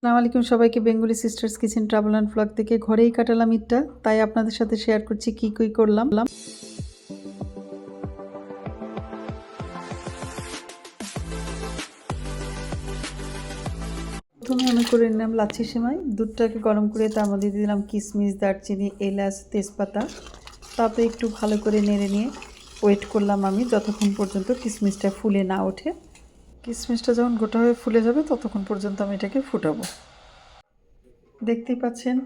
আসসালামু আলাইকুম সবাইকে, Bengali sisters kitchen travel and vlog থেকে ঘরেই কাটালাম ঈদটা, তাই আপনাদের সাথে শেয়ার করছি কী কী করলাম। প্রথমে আমি করে নিলাম লাচ্ছি সেমাই, দুধটাকে গরম করে তার মধ্যে দিয়ে দিলাম কিশমিশ দারচিনি, এলাচ, তেজপাতা। তারপরে একটু ভালো করে নেড়ে নিয়ে ওয়েট করলাম আমি, যতক্ষণ পর্যন্ত কিশমিশটা ফুলে না ওঠে। কিশমিশটা যখন গোটা হয়ে ফুলে যাবে, ততক্ষণ পর্যন্ত আমি এটাকে ফুটাবো। দেখতেই পাচ্ছেন,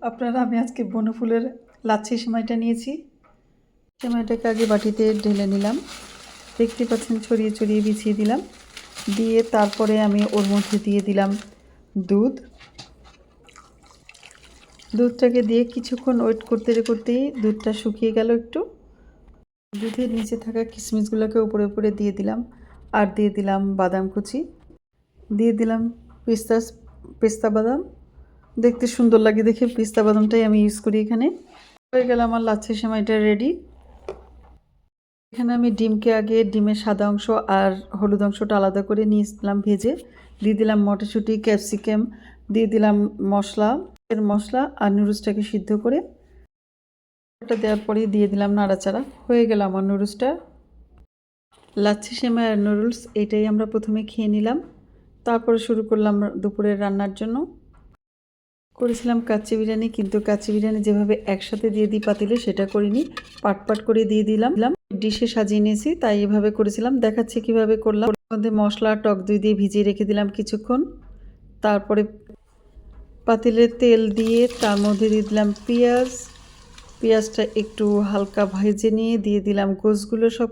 আপনারা, আমি আজকে বনফুলের লাচ্ছি সেমাইটা নিয়েছি। সেমাইটাকে আগে বাটিতে ঢেলে নিলাম। দেখতে পাচ্ছেন, ছড়িয়ে ছড়িয়ে বিছিয়ে দিলাম। দিয়ে তারপরে আমি ওর মধ্যে দিয়ে দিলাম দুধ। দুধটাকে দিয়ে কিছুক্ষণ ওয়েট করতে করতেই দুধটা শুকিয়ে গেল একটু। দুধের নিচে থাকা কিশমিশগুলোকে উপরে উপরে দিয়ে দিলাম। আর দিয়ে দিলাম বাদাম কুচি। দিয়ে দিলাম পিস্তা, পেস্তা বাদাম। দেখতে সুন্দর লাগে দেখে পিস্তা বাদামটাই আমি ইউজ করি এখানে। হয়ে গেল আমার লাচ্ছি সেমাইটা রেডি এখানে আমি ডিমকে আগে ডিমের সাদা অংশ আর হলুদ অংশটা আলাদা করে নিয়েছিলাম ভেজে। দিয়ে দিলাম মটরশুঁটি ক্যাপসিকাম দিয়ে দিলাম মশলা, এর মশলা আর নুডলসটাকে সিদ্ধ করে। ওটা দেওয়ার পরে দিয়ে দিলাম নাড়াচাড়া। হয়ে গেল আমার নুডলসটা লাচ্ছি সেমাই আর নুডলস এটাই আমরা প্রথমে খেয়ে নিলাম। তারপরে শুরু করলাম দুপুরের রান্নার জন্য। করেছিলাম কাচ্চি বিরিয়ানি, কিন্তু কাচ্চি বিরিয়ানি যেভাবে একসাথে দিয়ে দিই পাতিলে, সেটা করিনি। পাট পাট করে দিয়ে দিলাম। ডিশে সাজিয়ে নিয়েছি, তাই এভাবে করেছিলাম। দেখাচ্ছি কীভাবে করলাম। মধ্যে মশলা, টক দই দিয়ে ভিজিয়ে রেখে দিলাম কিছুক্ষণ। তারপরে পাতিলে তেল দিয়ে তার মধ্যে দিয়ে দিলাম পেঁয়াজ। পেঁয়াজটা একটু হালকা ভেজে নিয়ে দিয়ে দিলাম গোছগুলো সব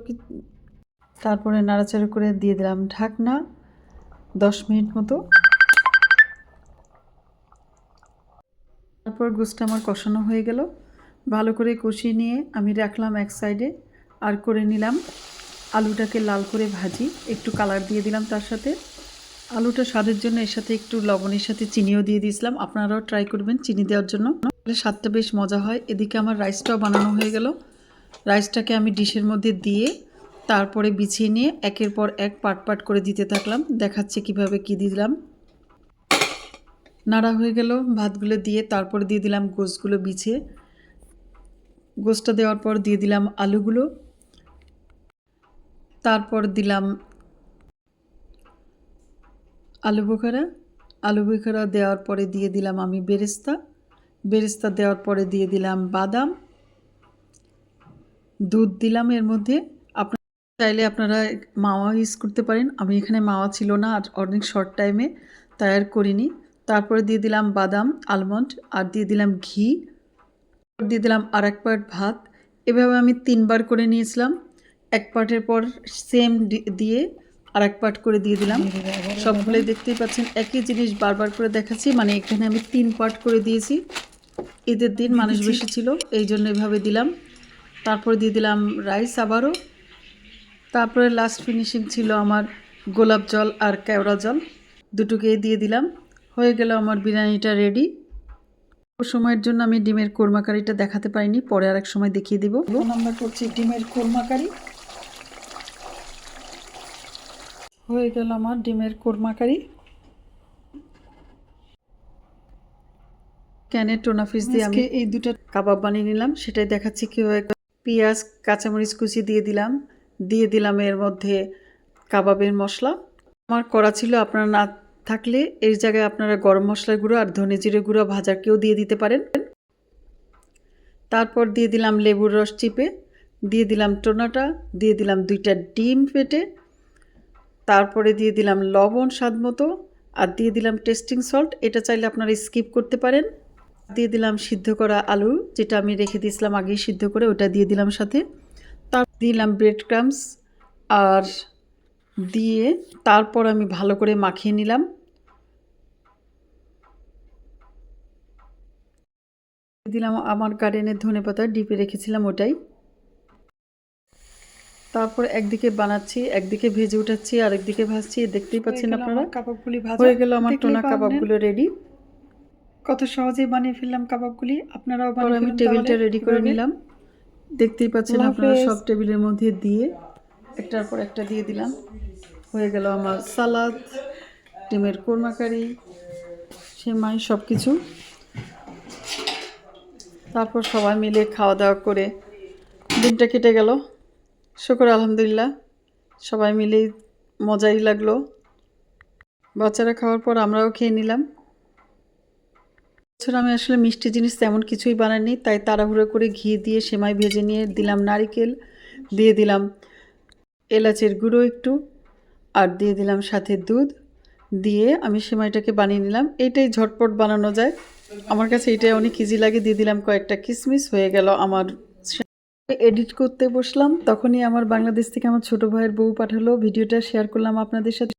তারপরে নাড়াচাড়া করে দিয়ে দিলাম ঢাকনা দশ মিনিট মতো। তারপর গোসটা আমার কষানো হয়ে গেল। ভালো করে কষিয়ে নিয়ে আমি রাখলাম এক সাইডে আর করে নিলাম আলুটাকে লাল করে ভাজি। একটু কালার দিয়ে দিলাম তার সাথে। আলুটা স্বাদের জন্য এর সাথে একটু লবণের সাথে চিনিও দিয়ে দিয়েছিলাম। আপনারাও ট্রাই করবেন চিনি দেওয়ার জন্য। স্বাদটা বেশ মজা হয়। এদিকে আমার রাইসটাও বানানো হয়ে গেল। রাইসটাকে আমি ডিশের মধ্যে দিয়ে তারপরে বিছিয়ে নিয়ে একের পর এক পাট পাট করে দিতে থাকলাম। দেখাচ্ছে কীভাবে কি দিলাম। নাড়া হয়ে গেল, ভাতগুলো দিয়ে তারপরে দিয়ে দিলাম গোসগুলো বিছিয়ে। গোসটা দেওয়ার পর দিয়ে দিলাম আলুগুলো। তারপর দিলাম আলু বোখারা। আলু বোখারা দেওয়ার পরে দিয়ে দিলাম আমি বেরেস্তা। বেরেস্তা দেওয়ার পরে দিয়ে দিলাম বাদাম। দুধ দিলাম এর মধ্যে। চাইলে আপনারা মাওয়া ইউজ করতে পারেন। আমি এখানে মাওয়া ছিল না আর অনেক শর্ট টাইমে তাই আর করিনি। তারপরে দিয়ে দিলাম বাদাম আলমন্ড আর দিয়ে দিলাম ঘি। দিয়ে দিলাম আর এক পার্ট ভাত। এভাবে আমি তিনবার করে নিয়েছিলাম। এক পার্টের পর সেম দিয়ে আর এক পার্ট করে দিয়ে দিলাম। সবগুলোই দেখতেই পাচ্ছেন। একই জিনিস বারবার করে দেখাচ্ছি। মানে এখানে আমি তিন পার্ট করে দিয়েছি। ঈদের দিন মানুষ বেশি ছিল এই জন্য এভাবে দিলাম। তারপরে দিয়ে দিলাম রাইস আবারও। তারপরে লাস্ট ফিনিশিং ছিল আমার গোলাপ জল আর কেওড়া জল। দুটোকেই দিয়ে দিলাম। হয়ে গেল আমার বিরিয়ানিটা রেডি ও সময়ের জন্য আমি ডিমের কোরমাকারিটা দেখাতে পারিনি পরে আর এক সময় দেখিয়ে দিব। আমরা করছি ডিমের কোরমাকারি। হয়ে গেল আমার ডিমের কোরমাকারি। ক্যানের টোনা ফিস দিয়ে আমি এই দুটো কাবাব বানিয়ে নিলাম সেটাই দেখাচ্ছি কীভাবে পেঁয়াজ কাঁচামরিচ কুচি দিয়ে দিলাম। দিয়ে দিলাম এর মধ্যে কাবাবের মশলা। আমার করা ছিল আপনারা না থাকলে এর জায়গায় আপনারা গরম মশলার গুঁড়ো আর ধনে জিরে গুঁড়ো ভাজাকেও দিয়ে দিতে পারেন। তারপর দিয়ে দিলাম লেবুর রস চিপে, দিয়ে দিলাম টোনাটা, দিয়ে দিলাম দুইটা ডিম ফেটে, তারপরে দিয়ে দিলাম লবণ স্বাদ মতো আর দিয়ে দিলাম টেস্টিং সল্ট। এটা চাইলে আপনারা স্কিপ করতে পারেন। দিয়ে দিলাম সিদ্ধ করা আলু, যেটা আমি রেখে দিয়েছিলাম আগেই সিদ্ধ করে, ওটা দিয়ে দিলাম সাথে। দিলাম ব্রেড ক্রামস আর দিয়ে তারপর আমি ভালো করে মাখিয়ে নিলাম। দিলাম আমার গার্ডেনের ধনে পাতা ডিপে রেখেছিলাম ওটাই। তারপর একদিকে বানাচ্ছি একদিকে ভেজে উঠাচ্ছি আর একদিকে ভাজছি দেখতেই পাচ্ছেন আপনারা? কাবাবগুলি ভাজা। হয়ে গেল আমার টোনা। কাবাবগুলো রেডি কত সহজেই বানিয়ে ফেললাম কাবাবগুলি। আপনারাও বানিয়ে আমি টেবিলটা রেডি করে নিলাম। দেখতেই পাচ্ছেন আপনারা সব টেবিলের মধ্যে দিয়ে একটার পর একটা দিয়ে দিলাম। হয়ে গেল আমার সালাদ ডিমের কোরমাকারি সেমাই সব কিছু তারপর সবাই মিলে খাওয়া দাওয়া করে দিনটা কেটে গেল। শুকর আলহামদুলিল্লাহ। সবাই মিলেই মজাই লাগল। বাচ্চারা খাওয়ার পর আমরাও খেয়ে নিলাম। বছর আমি আসলে মিষ্টি জিনিস তেমন কিছুই বানাইনি, তাই তাড়াহুড়ো করে ঘি দিয়ে সেমাই ভেজে নিয়ে দিলাম নারিকেল, দিয়ে দিলাম এলাচের গুঁড়ো একটু আর দিয়ে দিলাম সাথে দুধ, দিয়ে আমি সেমাইটাকে বানিয়ে নিলাম। এইটাই ঝটপট বানানো যায়। আমার কাছে এটাই অনেক ইজি লাগে। দিয়ে দিলাম কয়েকটা কিসমিস, হয়ে গেল আমার এডিট করতে বসলাম। তখনই আমার বাংলাদেশ থেকে আমার ছোট ভাইয়ের বউ পাঠালো। ভিডিওটা শেয়ার করলাম আপনাদের সাথে।